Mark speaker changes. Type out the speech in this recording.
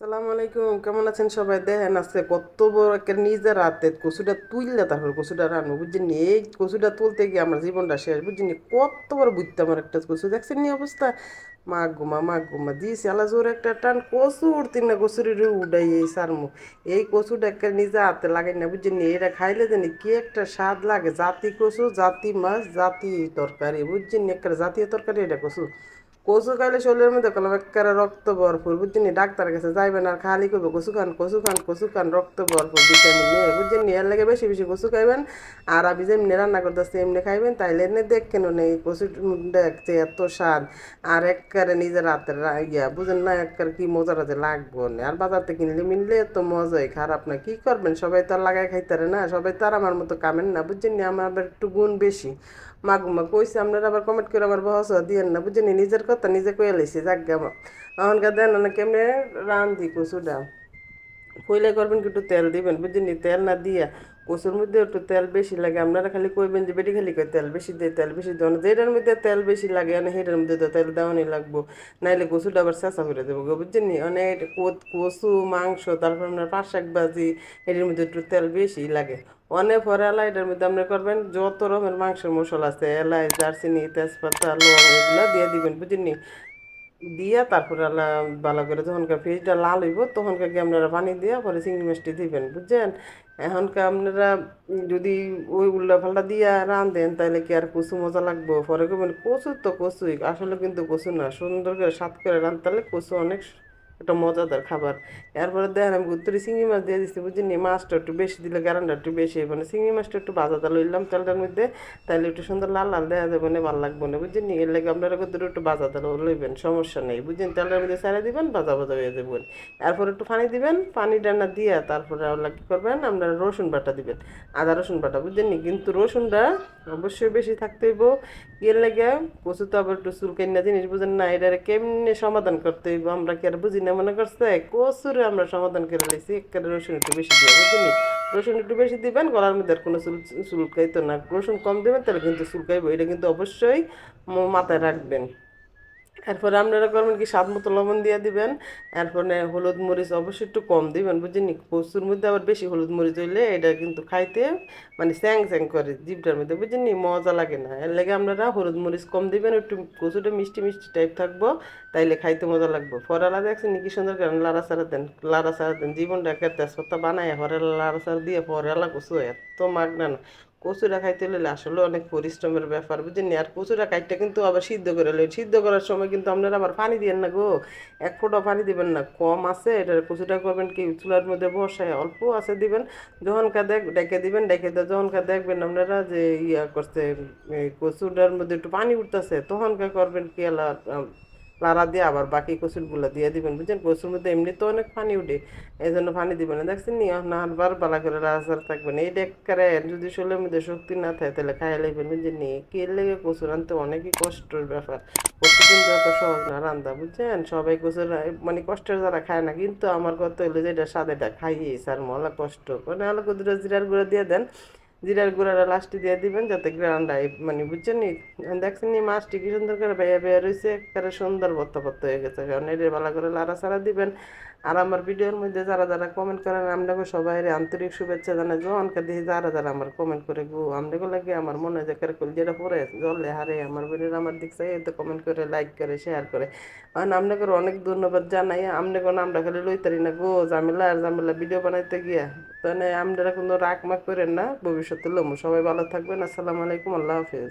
Speaker 1: সালাম আলাইকুম, কেমন আছেন সবাই? দেখেন আজকে কত বড় একটা নিজের রাতে কচুটা তুললে তারপর কচুটা রান্না বুঝছেন? এই কচুটা তুলতে গিয়ে আমার জীবনটা শেষ। বুঝছেন? কত বড় বুঝতে আমার একটা কচু। দেখছেন নি অবস্থা? মা গুমা মা গুমা দিয়েছি আলা জোর একটা টান। কচু উঠতি না কচুরি উডাই এই সারমু। এই কচুটা একটা নিজে হাতে লাগে না, বুঝছেন? এটা খাইলে জানি কি একটা স্বাদ লাগে। জাতি কচু, জাতি মাছ, জাতি তরকারি। বুঝছেন? একটা জাতীয় তরকারি, এটা কচু। কচু খাইলে শরীরের মধ্যে কলম একেবারে রক্ত ভরপুর, বুঝছেন? ডাক্তারের কাছে যাইবেন আর খালি করবে কচু খান কচু খান কচু খান, রক্ত ভরপুর, ভিটামিন নিয়ে বুঝছেন? এর লাগে বেশি বেশি কচু খাইবেন। আর আমি যেমনি রান্না করতেছি এমনি খাইবেন। তাইলে এনে দেখ কেন নেই কচু দেখছে এত স্বাদ। আর একবারে নিজের হাতের ইয়া, বুঝেন না, একবারে কি মজা রাজে লাগবো না। আর বাজারতে কিনলে মিনলে এত মজাই, খারাপ না। কি করবেন? সবাই তো আর লাগাই খাইতারে না? সবাই তো আর আমার মতো কামেন না, বুঝছেন নি? আমার আবার একটু গুণ বেশি। মাগুমা কইছে আপনারা আবার কমেন্ট করে আমার বহস দিয়েন না, বুঝছেন নিজের কথা নিজে কয়ে লাইছি যাক গে এখনকার দেন না কেমনে রান্ধি কচুটা কইলে করবেন কিন্তু তেল দিবেন বুঝিনি? তেল না দিয়া কচুর মধ্যে একটু তেল বেশি লাগে। আপনারা খালি কইবেন যে বেটি খালি তেল বেশি দেয়, তেল বেশি দেওয়া যেটার মধ্যে তেল বেশি লাগে মানে সেটার মধ্যে তো তেল দেওয়ানি লাগবো। নাইলে কচুটা আবার চেঁচা করে দেবো গো, বুঝছেন নি? অনেক কচু, মাংস, তারপর আপনার পাঁচ শাক ভাজি, এটার মধ্যে একটু তেল বেশি লাগে। অনেক পরে এলাই এটার মধ্যে আপনি করবেন, যত রকমের মাংসের মশলা আছে এলাই দারচিনি, তেজপাতা লং এগুলো দিয়ে দিবেন, বুঝছেন নি? দিয়া তারপরে ভালো করে যখনকার ফ্রিজটা লাল হইব তখনকার কি আপনারা পানি দিয়া পরে চিংড়ি মাছটি দিবেন, বুঝছেন? এখনকার আপনারা যদি ওই উল্লা পাল্টা দিয়া রান দেন তাহলে কি আর কচু মজা লাগবো? পরে করবেন কচু তো কচুই, আসলে কিন্তু কচু না, সুন্দর করে স্বাদ করে রান তাহলে কচু অনেক একটা মজাদার খাবার। এরপরে দেখেন আমি গুত্তরি চিংড়ি মাছ দিয়ে দিচ্ছি বুঝিনি মাছটা একটু বেশি দিলে গ্যারান্ডা একটু বেশি মানে চিংড়ি মাছটা একটু ভাজা তাল লইলাম তেলটার মধ্যে তাহলে একটু সুন্দর লাল লাল দেওয়া যাবে না, ভালো লাগবে না, বুঝছেন এর লাগে আপনারা কত একটু ভাজা লইবেন সমস্যা নেই, বুঝছেন? তেলের মধ্যে ছেড়ে দিবেন, ভাজা ভাজা হয়ে যাবেন এরপর একটু পানি দিবেন, পানি ডান্না দিয়ে তারপরে আবার কী করবেন, আপনারা রসুন বাটা দিবেন, আদা রসুন বাটা, বুঝছেন? কিন্তু রসুনটা অবশ্যই বেশি থাকতে হইব। এর লাগে কচু তো আবার একটু চুলকাই না জিনিস, বুঝেন না? এটারে কেমনে সমাধান করতে হইব? আমরা কি আর বুঝি না মনে করছে কচুরে আমরা সমাধান করে লেছি একবারে রসুন একটু বেশি দিয়ে বুঝছেন রসুন একটু বেশি দিবেন, গলার মধ্যে আর কোনো চুল চুলকাইতো না। রসুন কম দেবেন, তাহলে কিন্তু চুলকাইব এটা কিন্তু অবশ্যই মাথায় রাখবেন। এরপরে আপনারা করবেন কি, স্বাদ মতো লবণ দিয়ে দিবেন। এরপরে হলুদ মরিচ অবশ্যই একটু কম দিবেন, বুঝছেন কচুর মধ্যে আবার বেশি হলুদ মরিচ হইলে এটা কিন্তু খাইতে মানে স্যাং স্যাং করে জিভটার মধ্যে, বুঝছেন নি? মজা লাগে না। এর লাগে আপনারা হলুদ মরিচ কম দিবেন, একটু কচুটা মিষ্টি মিষ্টি টাইপ থাকব, তাইলে খাইতে মজা লাগবে। ফরালা দেখছেন কি সুন্দর করে লাড়া সারা দেন, লাড়া সারা দেন। জীবনটা একটা তেজপাতা বানায় ফরেলা লাড়া সারা দিয়ে ফরেলা কচু এত মাগ না। কচুরা খাইতে হলে আসলে অনেক পরিশ্রমের ব্যাপার বুঝছেন আর কচুরা কাইটটা কিন্তু আবার সিদ্ধ করে লই সিদ্ধ করার সময় কিন্তু আপনারা আবার পানি দিবেন না গো। এক ফোঁটা পানি দিবেন না, কম আছে। এটা কচুটা করবেন কি, চুলার মধ্যে বসায় অল্প আছে দিবেন। যখনকার দেখ, ডেকে দিবেন, ডেকে দিয়ে যখনকার দেখবেন আপনারা যে ইয়া করছে, এই কচুটার মধ্যে একটু পানি উঠতেছে তখনকার করবেন কি লাড়া দিয়ে আবার বাকি কচুরগুলো দিয়ে দিবেন, বুঝছেন? কচুর মধ্যে এমনি তো অনেক পানি উঠে এই জন্য পানি দিবেন না। দেখছেন নি না বার বালা করে রাজার থাকবেন এই ডেকারে যদি শরীরের মধ্যে শক্তি না থাকে, তাহলে খাই লাগবেন বুঝছেন নি কে লেগে কচু আনতে অনেকই কষ্টের ব্যাপার। কিন্তু এত সহজ না রান্দা বুঝছেন? সবাই কচু রা- মানে কষ্টের যারা খায় না, কিন্তু আমার কথা হলো যে এটা স্বাদেটা খাইয়ে স্যার মলা কষ্ট। মানে আলো কুদুরা জিরার গুঁড়া দিয়ে দেন জিরার গুঁড়াটা লাস্টে দিয়ে দিবেন যাতে গ্রানডাই মানে বুঝছেন দেখছেন মাছটি কি সুন্দর করে বেয়া বেয়া রয়েছে একেবারে সুন্দর বত্তা বত্তা হয়ে গেছে। কারণ এটা ভালো করে লাড়া সারা দিবেন। আর আমার ভিডিওর মধ্যে যারা যারা কমেন্ট করেন আপনাকে সবাই আন্তরিক শুভেচ্ছা জানাই। যখনকার দিয়ে যারা যারা আমার কমেন্ট করে, গো আপনাকে লাগে আমার মনে যে করে কল যেটা পরে জলে হারে আমার বোনের আমার দিক চাই তো কমেন্ট করে লাইক করে শেয়ার করে। কারণ আপনাকে অনেক ধন্যবাদ জানাই আপনাকে আমরা খালি লইতারি না, গো, ঝামেলা আর ঝামেলা, ভিডিও বানাইতে গিয়া। তাহলে আপনারা কোনো রাগ মাগ করেন না, ভবিষ্যতে লমু। সবাই ভালো থাকবেন, আসসালামু আলাইকুম, আল্লাহ হাফিজ।